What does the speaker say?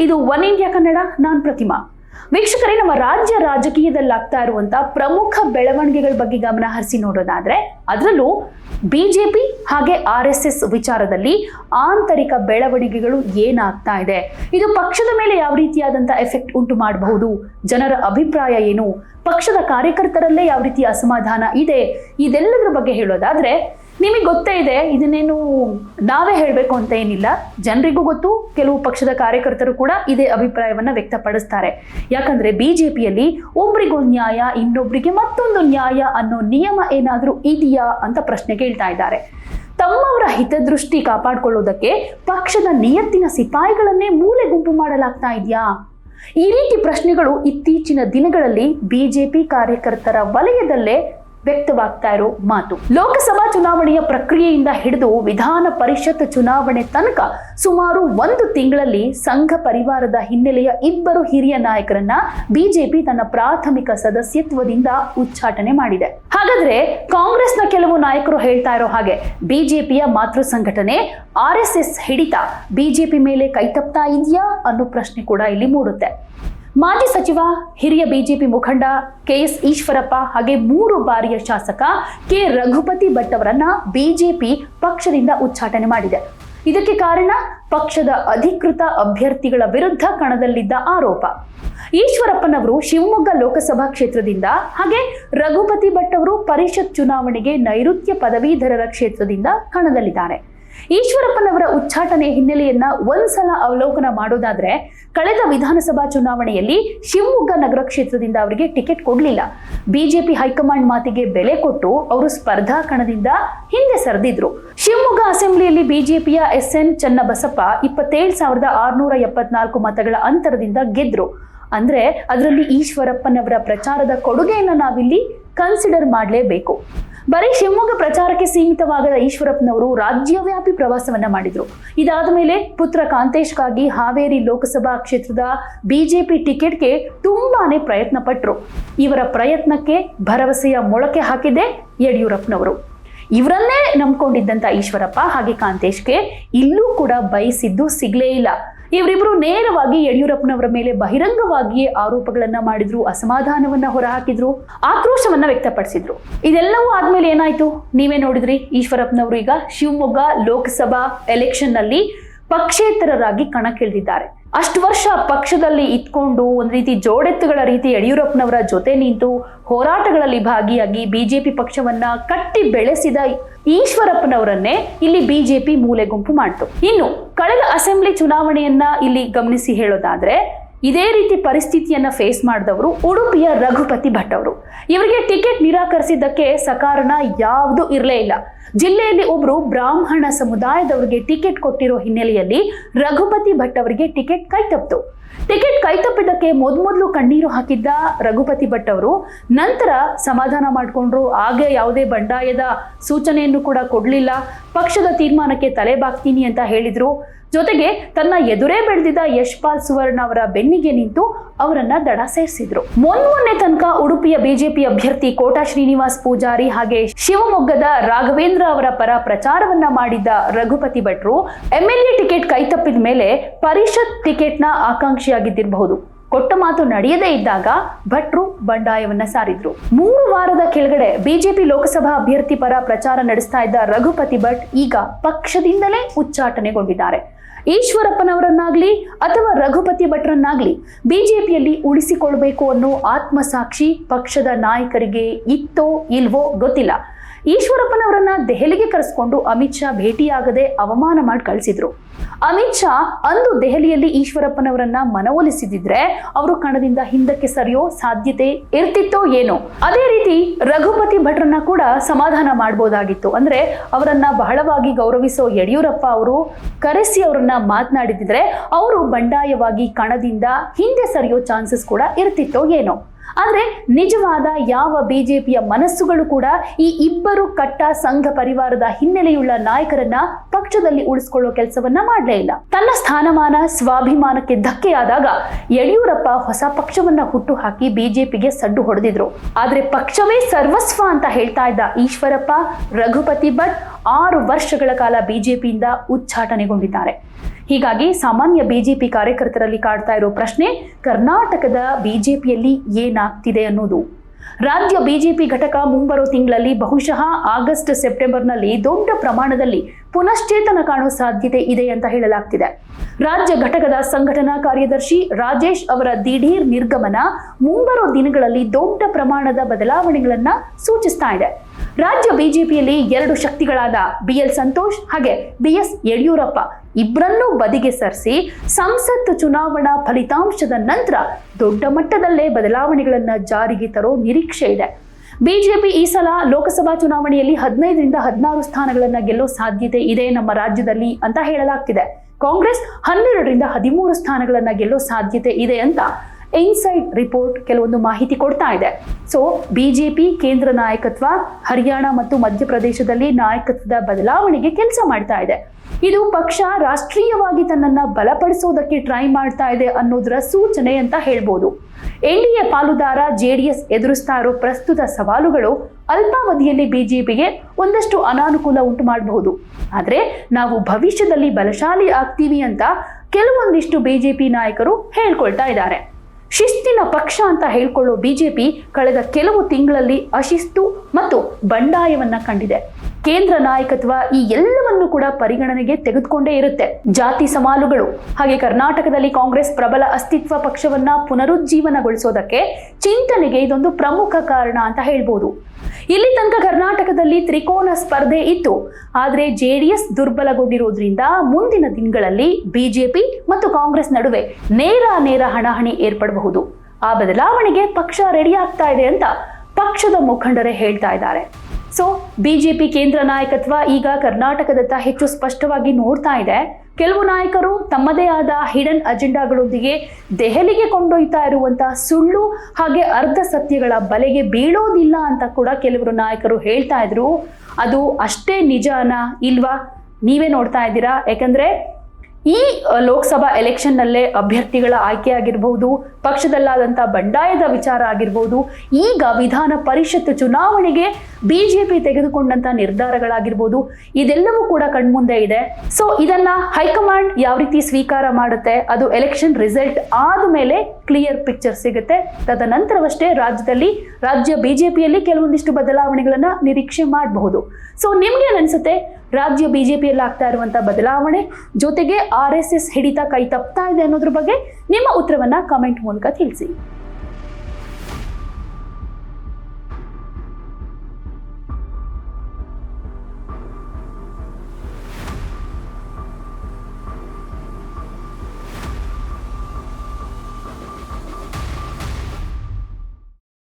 ಇದು one India Kannada, ನಾನ್ ಪ್ರತಿಮಾ. ವೀಕ್ಷಕರೇ, ನಮ್ಮ ರಾಜ್ಯ ರಾಜಕೀಯದಲ್ಲಿ ಆಗ್ತಾ ಇರುವಂತ ಪ್ರಮುಖ ಬೆಳವಣಿಗೆಗಳ ಬಗ್ಗೆ ಗಮನ ಹರಿಸಿ ನೋಡೋದಾದ್ರೆ, ಅದರಲ್ಲೂ ಬಿಜೆಪಿ ಹಾಗೆ ಆರ್ ಎಸ್ ಎಸ್ ವಿಚಾರದಲ್ಲಿ ಆಂತರಿಕ ಬೆಳವಣಿಗೆಗಳು ಏನಾಗ್ತಾ ಇದೆ? ಇದು ಪಕ್ಷದ ಮೇಲೆ ಯಾವ ರೀತಿಯಾದಂತ ಎಫೆಕ್ಟ್ ಉಂಟು ಮಾಡಬಹುದು? ಜನರ ಅಭಿಪ್ರಾಯ ಏನು? ಪಕ್ಷದ ಕಾರ್ಯಕರ್ತರಲ್ಲೇ ಯಾವ ರೀತಿ ಅಸಮಾಧಾನ ಇದೆ? ಇದೆಲ್ಲದರ ಬಗ್ಗೆ ಹೇಳೋದಾದ್ರೆ ನಿಮಗೆ ಗೊತ್ತೇ ಇದೆ, ಇದನ್ನೇನು ನಾವೇ ಹೇಳಬೇಕು ಅಂತ ಏನಿಲ್ಲ. ಜನರಿಗೂ ಗೊತ್ತು, ಕೆಲವು ಪಕ್ಷದ ಕಾರ್ಯಕರ್ತರು ಕೂಡ ಇದೇ ಅಭಿಪ್ರಾಯವನ್ನು ವ್ಯಕ್ತಪಡಿಸ್ತಾರೆ. ಯಾಕಂದ್ರೆ ಪಿಯಲ್ಲಿ ಒಬ್ರಿಗೊಂದು ನ್ಯಾಯ, ಇನ್ನೊಬ್ರಿಗೆ ಮತ್ತೊಂದು ನ್ಯಾಯ ಅನ್ನೋ ನಿಯಮ ಏನಾದರೂ ಇದೆಯಾ ಅಂತ ಪ್ರಶ್ನೆ ಕೇಳ್ತಾ ಇದ್ದಾರೆ. ತಮ್ಮವರ ಹಿತದೃಷ್ಟಿ ಕಾಪಾಡಿಕೊಳ್ಳೋದಕ್ಕೆ ಪಕ್ಷದ ನಿಯತ್ತಿನ ಸಿಪಾಯಿಗಳನ್ನೇ ಮೂಲೆ ಗುಂಪು ಮಾಡಲಾಗ್ತಾ ಇದೆಯಾ? ಈ ರೀತಿ ಪ್ರಶ್ನೆಗಳು ಇತ್ತೀಚಿನ ದಿನಗಳಲ್ಲಿ ಬಿಜೆಪಿ ಕಾರ್ಯಕರ್ತರ ವಲಯದಲ್ಲೇ ವ್ಯಕ್ತವಾಗ್ತಾ ಇರೋ ಮಾತು. ಲೋಕಸಭಾ ಚುನಾವಣೆಯ ಪ್ರಕ್ರಿಯೆಯಿಂದ ಹಿಡಿದು ವಿಧಾನ ಪರಿಷತ್ ಚುನಾವಣೆ ತನಕ ಸುಮಾರು ಒಂದು ತಿಂಗಳಲ್ಲಿ ಸಂಘ ಪರಿವಾರದ ಹಿನ್ನೆಲೆಯ ಇಬ್ಬರು ಹಿರಿಯ ನಾಯಕರನ್ನ ಬಿಜೆಪಿ ತನ್ನ ಪ್ರಾಥಮಿಕ ಸದಸ್ಯತ್ವದಿಂದ ಉಚ್ಚಾಟನೆ ಮಾಡಿದೆ. ಹಾಗಾದ್ರೆ ಕಾಂಗ್ರೆಸ್ನ ಕೆಲವು ನಾಯಕರು ಹೇಳ್ತಾ ಇರೋ ಹಾಗೆ ಬಿಜೆಪಿಯ ಮಾತೃ ಸಂಘಟನೆ ಆರ್ ಎಸ್ ಎಸ್ ಹಿಡಿತ ಬಿಜೆಪಿ ಮೇಲೆ ಕೈತಪ್ತಾ ಇದೆಯಾ ಅನ್ನೋ ಪ್ರಶ್ನೆ ಕೂಡ ಇಲ್ಲಿ ಮೂಡುತ್ತೆ. ಮಾಜಿ ಸಚಿವ, ಹಿರಿಯ ಬಿಜೆಪಿ ಮುಖಂಡ ಕೆಎಸ್ ಈಶ್ವರಪ್ಪ ಹಾಗೆ ಮೂರು ಬಾರಿಯ ಶಾಸಕ ಕೆ ರಘುಪತಿ ಭಟ್ ಅವರನ್ನ ಬಿಜೆಪಿ ಪಕ್ಷದಿಂದ ಉಚ್ಚಾಟನೆ ಮಾಡಿದೆ. ಇದಕ್ಕೆ ಕಾರಣ ಪಕ್ಷದ ಅಧಿಕೃತ ಅಭ್ಯರ್ಥಿಗಳ ವಿರುದ್ಧ ಕಣದಲ್ಲಿದ್ದ ಆರೋಪ. ಈಶ್ವರಪ್ಪನವರು ಶಿವಮೊಗ್ಗ ಲೋಕಸಭಾ ಕ್ಷೇತ್ರದಿಂದ ಹಾಗೆ ರಘುಪತಿ ಭಟ್ ಅವರು ಪರಿಷತ್ ಚುನಾವಣೆಗೆ ನೈಋತ್ಯ ಪದವೀಧರರ ಕ್ಷೇತ್ರದಿಂದ ಕಣದಲ್ಲಿದ್ದಾರೆ. ಈಶ್ವರಪ್ಪನವರ ಉಚ್ಚಾಟನೆ ಹಿನ್ನೆಲೆಯನ್ನ ಒಂದ್ಸಲ ಅವಲೋಕನ ಮಾಡೋದಾದ್ರೆ ಕಳೆದ ವಿಧಾನಸಭಾ ಚುನಾವಣೆಯಲ್ಲಿ ಶಿವಮೊಗ್ಗ ನಗರ ಕ್ಷೇತ್ರದಿಂದ ಅವರಿಗೆ ಟಿಕೆಟ್ ಕೊಡಲಿಲ್ಲ. ಬಿಜೆಪಿ ಹೈಕಮಾಂಡ್ ಮಾತಿಗೆ ಬೆಲೆ ಕೊಟ್ಟು ಅವರು ಸ್ಪರ್ಧಾ ಕಣದಿಂದ ಹಿಂದೆ ಸರಿದಿದ್ರು. ಶಿವಮೊಗ್ಗ ಅಸೆಂಬ್ಲಿಯಲ್ಲಿ ಬಿಜೆಪಿಯ ಎಸ್ ಎನ್ ಚನ್ನಬಸಪ್ಪ ಇಪ್ಪತ್ತೇಳು ಸಾವಿರದ ಆರುನೂರ ಎಪ್ಪತ್ನಾಲ್ಕು ಮತಗಳ ಅಂತರದಿಂದ ಗೆದ್ರು. ಅಂದ್ರೆ ಅದರಲ್ಲಿ ಈಶ್ವರಪ್ಪನವರ ಪ್ರಚಾರದ ಕೊಡುಗೆಯನ್ನು ನಾವಿಲ್ಲಿ ಕನ್ಸಿಡರ್ ಮಾಡಲೇಬೇಕು. ಬರೀ ಶಿವಮೊಗ್ಗ ಪ್ರಚಾರಕ್ಕೆ ಸೀಮಿತವಾಗದ ಈಶ್ವರಪ್ಪನವರು ರಾಜ್ಯವ್ಯಾಪಿ ಪ್ರವಾಸವನ್ನ ಮಾಡಿದ್ರು. ಇದಾದ ಮೇಲೆ ಪುತ್ರ ಕಾಂತೇಶ್ಗಾಗಿ ಹಾವೇರಿ ಲೋಕಸಭಾ ಕ್ಷೇತ್ರದ ಬಿಜೆಪಿ ಟಿಕೆಟ್ಗೆ ತುಂಬಾನೇ ಪ್ರಯತ್ನ ಪಟ್ಟರು ಇವರ ಪ್ರಯತ್ನಕ್ಕೆ ಭರವಸೆಯ ಮೊಳಕೆ ಹಾಕಿದೆ ಯಡಿಯೂರಪ್ಪನವರು. ಇವರನ್ನೇ ನಂಬ್ಕೊಂಡಿದ್ದಂಥ ಈಶ್ವರಪ್ಪ ಹಾಗೆ ಕಾಂತೇಶ್ಗೆ ಇಲ್ಲೂ ಕೂಡ ಬಯಸಿದ್ದು ಸಿಗ್ಲೇ ಇಲ್ಲ. ಇವರಿಬ್ರು ನೇರವಾಗಿ ಯಡಿಯೂರಪ್ಪನವರ ಮೇಲೆ ಬಹಿರಂಗವಾಗಿಯೇ ಆರೋಪಗಳನ್ನ ಮಾಡಿದ್ರು, ಅಸಮಾಧಾನವನ್ನ ಹೊರಹಾಕಿದ್ರು, ಆಕ್ರೋಶವನ್ನ ವ್ಯಕ್ತಪಡಿಸಿದ್ರು. ಇದೆಲ್ಲವೂ ಆದ್ಮೇಲೆ ಏನಾಯ್ತು? ನೀವೇ ನೋಡಿದ್ರಿ, ಈಶ್ವರಪ್ಪನವರು ಈಗ ಶಿವಮೊಗ್ಗ ಲೋಕಸಭಾ ಎಲೆಕ್ಷನ್ನಲ್ಲಿ ಪಕ್ಷೇತರರಾಗಿ ಕಣಕ್ಕಿಳಿದಿದ್ದಾರೆ. ಅಷ್ಟು ವರ್ಷ ಪಕ್ಷದಲ್ಲಿ ಇತ್ಕೊಂಡು ಒಂದು ರೀತಿ ಜೋಡೆತ್ತುಗಳ ರೀತಿ ಯಡಿಯೂರಪ್ಪನವರ ಜೊತೆ ನಿಂತು ಹೋರಾಟಗಳಲ್ಲಿ ಭಾಗಿಯಾಗಿ ಬಿಜೆಪಿ ಪಕ್ಷವನ್ನ ಕಟ್ಟಿ ಬೆಳೆಸಿದ ಈಶ್ವರಪ್ಪನವರನ್ನೇ ಇಲ್ಲಿ ಬಿಜೆಪಿ ಮೂಲೆ ಗುಂಪು ಮಾಡ್ತು. ಇನ್ನು, ಕಳೆದ ಅಸೆಂಬ್ಲಿ ಚುನಾವಣೆಯನ್ನ ಇಲ್ಲಿ ಗಮನಿಸಿ ಹೇಳೋದಾದ್ರೆ ಇದೇ ರೀತಿ ಪರಿಸ್ಥಿತಿಯನ್ನ ಫೇಸ್ ಮಾಡಿದವರು ಉಡುಪಿಯ ರಘುಪತಿ ಭಟ್ ಅವರು. ಇವರಿಗೆ ಟಿಕೆಟ್ ನಿರಾಕರಿಸಿದ್ದಕ್ಕೆ ಸಕಾರಣ ಯಾವುದೂ ಇರಲೇ ಇಲ್ಲ. ಜಿಲ್ಲೆಯಲ್ಲಿ ಒಬ್ರು ಬ್ರಾಹ್ಮಣ ಸಮುದಾಯದವರಿಗೆ ಟಿಕೆಟ್ ಕೊಟ್ಟಿರೋ ಹಿನ್ನೆಲೆಯಲ್ಲಿ ರಘುಪತಿ ಭಟ್ ಅವರಿಗೆ ಟಿಕೆಟ್ ಕೈತಪ್ಪಿತು ಟಿಕೆಟ್ ಕೈತಪ್ಪಿದ್ದಕ್ಕೆ ಮೊದಮೊದಲು ಕಣ್ಣೀರು ಹಾಕಿದ್ದ ರಘುಪತಿ ಭಟ್ ಅವರು ನಂತರ ಸಮಾಧಾನ ಮಾಡಿಕೊಂಡ್ರು. ಹಾಗೆ ಯಾವುದೇ ಬಂಡಾಯದ ಸೂಚನೆಯನ್ನು ಕೂಡ ಕೊಡಲಿಲ್ಲ. ಪಕ್ಷದ ತೀರ್ಮಾನಕ್ಕೆ ತಲೆ ಬಾಕ್ತೀನಿ ಅಂತ ಹೇಳಿದ್ರು. ಜೊತೆಗೆ ತನ್ನ ಎದುರೇ ಬೆಳೆದಿದ್ದ ಯಶ್ಪಾಲ್ ಸುವರ್ಣ ಅವರ ಬೆನ್ನಿಗೆ ನಿಂತು ಅವರನ್ನ ದಡ ಸೇರಿಸಿದ್ರು. ಮೊನ್ನೆ ತನಕ ಉಡುಪಿಯ ಬಿಜೆಪಿ ಅಭ್ಯರ್ಥಿ ಕೋಟಾ ಶ್ರೀನಿವಾಸ್ ಪೂಜಾರಿ ಹಾಗೆ ಶಿವಮೊಗ್ಗದ ರಾಘವೇಂದ್ರ ಅವರ ಪರ ಪ್ರಚಾರವನ್ನ ಮಾಡಿದ್ದ ರಘುಪತಿ ಭಟ್ರು ಎಂಎಲ್ಎ ಟಿಕೆಟ್ ಕೈತಪ್ಪಿದ ಮೇಲೆ ಪರಿಷತ್ ಟಿಕೆಟ್ನ ಆಕಾಂಕ್ಷಿಯಾಗಿದ್ದಿರಬಹುದು ಕೊಟ್ಟ ಮಾತು ನಡೆಯದೇ ಇದ್ದಾಗ ಭಟ್ರು ಬಂಡಾಯವನ್ನ ಸಾರಿದ್ರು. ಮೂರು ವಾರದ ಕೆಳಗಡೆ ಬಿಜೆಪಿ ಲೋಕಸಭಾ ಅಭ್ಯರ್ಥಿ ಪರ ಪ್ರಚಾರ ನಡೆಸ್ತಾ ಇದ್ದ ರಘುಪತಿ ಭಟ್ ಈಗ ಪಕ್ಷದಿಂದಲೇ ಉಚ್ಚಾಟನೆಗೊಂಡಿದ್ದಾರೆ. ಈಶ್ವರಪ್ಪನವರನ್ನಾಗ್ಲಿ ಅಥವಾ ರಘುಪತಿ ಭಟ್ರನ್ನಾಗ್ಲಿ ಬಿಜೆಪಿಯಲ್ಲಿ ಉಳಿಸಿಕೊಳ್ಬೇಕು ಅನ್ನೋ ಆತ್ಮಸಾಕ್ಷಿ ಪಕ್ಷದ ನಾಯಕರಿಗೆ ಇತ್ತೋ ಇಲ್ವೋ ಗೊತ್ತಿಲ್ಲ. ಈಶ್ವರಪ್ಪನವರನ್ನ ದೆಹಲಿಗೆ ಕರೆಸ್ಕೊಂಡು ಅಮಿತ್ ಶಾ ಭೇಟಿಯಾಗದೆ ಅವಮಾನ ಮಾಡಿ ಕಳಿಸಿದ್ರು. ಅಮಿತ್ ಶಾ ಅಂದು ದೆಹಲಿಯಲ್ಲಿ ಈಶ್ವರಪ್ಪನವರನ್ನ ಮನವೊಲಿಸಿದ್ರೆ ಅವರು ಕಣದಿಂದ ಹಿಂದಕ್ಕೆ ಸರಿಯೋ ಸಾಧ್ಯತೆ ಇರ್ತಿತ್ತೋ ಏನೋ. ಅದೇ ರೀತಿ ರಘುಪತಿ ಭಟ್ರನ್ನ ಕೂಡ ಸಮಾಧಾನ ಮಾಡಬಹುದಾಗಿತ್ತು ಅಂದ್ರೆ ಅವರನ್ನ ಬಹಳವಾಗಿ ಗೌರವಿಸೋ ಯಡಿಯೂರಪ್ಪ ಅವರು ಕರೆಸಿ ಅವರನ್ನ ಮಾತನಾಡಿದ್ರೆ ಅವರು ಬಂಡಾಯವಾಗಿ ಕಣದಿಂದ ಹಿಂದೆ ಸರಿಯೋ ಚಾನ್ಸಸ್ ಕೂಡ ಇರ್ತಿತ್ತೋ ಏನೋ. ಆದ್ರೆ ನಿಜವಾದ ಯಾವ ಬಿಜೆಪಿಯ ಮನಸ್ಸುಗಳು ಕೂಡ ಈ ಇಬ್ಬರು ಕಟ್ಟ ಸಂಘ ಪರಿವಾರದ ಹಿನ್ನೆಲೆಯುಳ್ಳ ನಾಯಕರನ್ನ ಪಕ್ಷದಲ್ಲಿ ಉಳಿಸಿಕೊಳ್ಳೋ ಕೆಲಸವನ್ನ ಮಾಡಲೇ ಇಲ್ಲ. ತನ್ನ ಸ್ಥಾನಮಾನ, ಸ್ವಾಭಿಮಾನಕ್ಕೆ ಧಕ್ಕೆಯಾದಾಗ ಯಡಿಯೂರಪ್ಪ ಹೊಸ ಪಕ್ಷವನ್ನ ಹುಟ್ಟು ಹಾಕಿ ಬಿಜೆಪಿಗೆ ಸಡ್ಡು ಹೊಡೆದಿದ್ರು. ಆದ್ರೆ ಪಕ್ಷವೇ ಸರ್ವಸ್ವ ಅಂತ ಹೇಳ್ತಾ ಇದ್ದ ಈಶ್ವರಪ್ಪ, ರಘುಪತಿ ಭಟ್ ಆರು ವರ್ಷಗಳ ಕಾಲ ಬಿಜೆಪಿಯಿಂದ ಉಚ್ಚಾಟನೆಗೊಂಡಿದ್ದಾರೆ. ಹೀಗಾಗಿ ಸಾಮಾನ್ಯ ಬಿಜೆಪಿ ಕಾರ್ಯಕರ್ತರಲ್ಲಿ ಕಾಡ್ತಾ ಇರೋ ಪ್ರಶ್ನೆ, ಕರ್ನಾಟಕದ ಬಿಜೆಪಿಯಲ್ಲಿ ಏನಾಗ್ತಿದೆ ಅನ್ನೋದು. ರಾಜ್ಯ ಬಿಜೆಪಿ ಘಟಕ ಮುಂಬರೋ ತಿಂಗಳಲ್ಲಿ ಬಹುಶಃ ಆಗಸ್ಟ್ ಸೆಪ್ಟೆಂಬರ್ನಲ್ಲಿ ದೊಡ್ಡ ಪ್ರಮಾಣದಲ್ಲಿ ಪುನಶ್ಚೇತನ ಕಾಣುವ ಸಾಧ್ಯತೆ ಇದೆ ಅಂತ ಹೇಳಲಾಗ್ತಿದೆ. ರಾಜ್ಯ ಘಟಕದ ಸಂಘಟನಾ ಕಾರ್ಯದರ್ಶಿ ರಾಜೇಶ್ ಅವರ ದಿಢೀರ್ ನಿರ್ಗಮನ ಮುಂಬರುವ ದಿನಗಳಲ್ಲಿ ದೊಡ್ಡ ಪ್ರಮಾಣದ ಬದಲಾವಣೆಗಳನ್ನ ಸೂಚಿಸ್ತಾ ಇದೆ. ರಾಜ್ಯ ಬಿಜೆಪಿಯಲ್ಲಿ ಎರಡು ಶಕ್ತಿಗಳಾದ ಬಿ ಎಲ್ ಸಂತೋಷ್ ಹಾಗೆ ಬಿ ಎಸ್ ಯಡಿಯೂರಪ್ಪ ಇಬ್ಬರನ್ನೂ ಬದಿಗೆ ಸರಿಸಿ ಸಂಸತ್ ಚುನಾವಣಾ ಫಲಿತಾಂಶದ ನಂತರ ದೊಡ್ಡ ಮಟ್ಟದಲ್ಲೇ ಬದಲಾವಣೆಗಳನ್ನ ಜಾರಿಗೆ ತರೋ ನಿರೀಕ್ಷೆ ಇದೆ. ಬಿಜೆಪಿ ಈ ಸಲ ಲೋಕಸಭಾ ಚುನಾವಣೆಯಲ್ಲಿ ಹದಿನೈದರಿಂದ ಹದಿನಾರು ಸ್ಥಾನಗಳನ್ನ ಗೆಲ್ಲೋ ಸಾಧ್ಯತೆ ಇದೆ ನಮ್ಮ ರಾಜ್ಯದಲ್ಲಿ ಅಂತ ಹೇಳಲಾಗ್ತಿದೆ. ಕಾಂಗ್ರೆಸ್ ಹನ್ನೆರಡರಿಂದ ಹದಿಮೂರು ಸ್ಥಾನಗಳನ್ನ ಗೆಲ್ಲೋ ಸಾಧ್ಯತೆ ಇದೆ ಅಂತ ಇನ್ಸೈಡ್ ರಿಪೋರ್ಟ್ ಕೆಲವೊಂದು ಮಾಹಿತಿ ಕೊಡ್ತಾ ಇದೆ. ಸೊ, ಬಿಜೆಪಿ ಕೇಂದ್ರ ನಾಯಕತ್ವ, ಹರಿಯಾಣ ಮತ್ತು ಮಧ್ಯಪ್ರದೇಶದಲ್ಲಿ ನಾಯಕತ್ವದ ಬದಲಾವಣೆಗೆ ಕೆಲಸ ಮಾಡ್ತಾ ಇದೆ. ಇದು ಪಕ್ಷ ರಾಷ್ಟ್ರೀಯವಾಗಿ ತನ್ನನ್ನ ಬಲಪಡಿಸೋದಕ್ಕೆ ಟ್ರೈ ಮಾಡ್ತಾ ಇದೆ ಅನ್ನೋದರ ಸೂಚನೆ ಅಂತ ಹೇಳ್ಬೋದು. ಎನ್ಡಿಎ ಪಾಲುದಾರ ಜೆಡಿಎಸ್ ಎದುರಿಸ್ತಾ ಇರೋ ಪ್ರಸ್ತುತ ಸವಾಲುಗಳು ಅಲ್ಪಾವಧಿಯಲ್ಲಿ ಬಿಜೆಪಿಗೆ ಒಂದಷ್ಟು ಅನಾನುಕೂಲ ಉಂಟು ಮಾಡಬಹುದು. ಆದರೆ, ನಾವು ಭವಿಷ್ಯದಲ್ಲಿ ಬಲಶಾಲಿ ಆಗ್ತೀವಿ ಅಂತ ಕೆಲವೊಂದಿಷ್ಟು ಬಿಜೆಪಿ ನಾಯಕರು ಹೇಳ್ಕೊಳ್ತಾ ಇದ್ದಾರೆ. ಶಿಸ್ತಿನ ಪಕ್ಷ ಅಂತ ಹೇಳ್ಕೊಳ್ಳೋ ಬಿಜೆಪಿ ಕಳೆದ ಕೆಲವು ತಿಂಗಳಲ್ಲಿ ಅಶಿಸ್ತು ಮತ್ತು ಬಂಡಾಯವನ್ನ ಕಂಡಿದೆ. ಕೇಂದ್ರ ನಾಯಕತ್ವ ಈ ಎಲ್ಲವನ್ನು ಕೂಡ ಪರಿಗಣನೆಗೆ ತೆಗೆದುಕೊಂಡೇ ಇರುತ್ತೆ. ಜಾತಿ ಸವಾಲುಗಳು. ಹಾಗೆ ಕರ್ನಾಟಕದಲ್ಲಿ ಕಾಂಗ್ರೆಸ್ ಪ್ರಬಲ ಅಸ್ತಿತ್ವ ಪಕ್ಷವನ್ನ ಪುನರುಜ್ಜೀವನಗೊಳಿಸೋದಕ್ಕೆ ಚಿಂತನೆಗೆ ಇದೊಂದು ಪ್ರಮುಖ ಕಾರಣ ಅಂತ ಹೇಳ್ಬೋದು. ಇಲ್ಲಿ ತನಕ ಕರ್ನಾಟಕದಲ್ಲಿ ತ್ರಿಕೋನ ಸ್ಪರ್ಧೆ ಇತ್ತು. ಆದರೆ ಜೆಡಿಎಸ್ ದುರ್ಬಲಗೊಂಡಿರೋದ್ರಿಂದ ಮುಂದಿನ ದಿನಗಳಲ್ಲಿ ಬಿಜೆಪಿ ಮತ್ತು ಕಾಂಗ್ರೆಸ್ ನಡುವೆ ನೇರ ನೇರ ಹಣಾಹಣಿ ಏರ್ಪಡಬಹುದು. ಆ ಬದಲಾವಣೆಗೆ ಪಕ್ಷ ರೆಡಿ ಆಗ್ತಾ ಇದೆ ಅಂತ ಪಕ್ಷದ ಮುಖಂಡರೇ ಹೇಳ್ತಾ ಇದ್ದಾರೆ. ಸೊ ಬಿಜೆಪಿ ಕೇಂದ್ರ ನಾಯಕತ್ವ ಈಗ ಕರ್ನಾಟಕದತ್ತ ಹೆಚ್ಚು ಸ್ಪಷ್ಟವಾಗಿ ನೋಡ್ತಾ ಇದೆ. ಕೆಲವು ನಾಯಕರು ತಮ್ಮದೇ ಆದ ಹಿಡನ್ ಅಜೆಂಡಾಗಳೊಂದಿಗೆ ದೆಹಲಿಗೆ ಕೊಂಡೊಯ್ತಾ ಇರುವಂತಹ ಸುಳ್ಳು ಹಾಗೆ ಅರ್ಧ ಸತ್ಯಗಳ ಬಲೆಗೆ ಬೀಳೋದಿಲ್ಲ ಅಂತ ಕೂಡ ಕೆಲವರು ನಾಯಕರು ಹೇಳ್ತಾ ಇದ್ರು. ಅದು ಅಷ್ಟೇ ನಿಜಾನ ಇಲ್ವಾ? ನೀವೇ ನೋಡ್ತಾ ಇದ್ದೀರಾ? ಯಾಕಂದ್ರೆ ಈ ಲೋಕಸಭಾ ಎಲೆಕ್ಷನ್ನಲ್ಲೇ ಅಭ್ಯರ್ಥಿಗಳ ಆಯ್ಕೆ ಆಗಿರಬಹುದು ಪಕ್ಷದಲ್ಲಾದಂಥ ಬಂಡಾಯದ ವಿಚಾರ ಆಗಿರ್ಬೋದು, ಈಗ ವಿಧಾನ ಪರಿಷತ್ ಚುನಾವಣೆಗೆ ಬಿಜೆಪಿ ತೆಗೆದುಕೊಂಡಂತ ನಿರ್ಧಾರಗಳಾಗಿರ್ಬೋದು, ಇದೆಲ್ಲವೂ ಕೂಡ ಕಣ್ಮುಂದೆ ಇದೆ. ಸೊ ಇದನ್ನ ಹೈಕಮಾಂಡ್ ಯಾವ ರೀತಿ ಸ್ವೀಕಾರ ಮಾಡುತ್ತೆ, ಅದು ಎಲೆಕ್ಷನ್ ರಿಸಲ್ಟ್ ಆದ ಮೇಲೆ ಕ್ಲಿಯರ್ ಪಿಕ್ಚರ್ ಸಿಗುತ್ತೆ. ತದನಂತರವಷ್ಟೇ ರಾಜ್ಯದಲ್ಲಿ, ರಾಜ್ಯ ಬಿಜೆಪಿಯಲ್ಲಿ ಕೆಲವೊಂದಿಷ್ಟು ಬದಲಾವಣೆಗಳನ್ನ ನಿರೀಕ್ಷೆ ಮಾಡಬಹುದು. ಸೊ ನಿಮ್ಗೆ ಅನ್ಸುತ್ತೆ? ರಾಜ್ಯ ಬಿಜೆಪಿಯಲ್ಲಿ ಆಗ್ತಾ ಇರುವಂತ ಬದಲಾವಣೆ, ಜೊತೆಗೆ ಆರ್ ಎಸ್ ಎಸ್ ಹಿಡಿತ ಕೈ ತಪ್ತಾ ಇದೆ ಅನ್ನೋದ್ರ ಬಗ್ಗೆ ನಿಮ್ಮ ಉತ್ತರವನ್ನ ಕಮೆಂಟ್ ಮೂಲಕ ತಿಳಿಸಿ.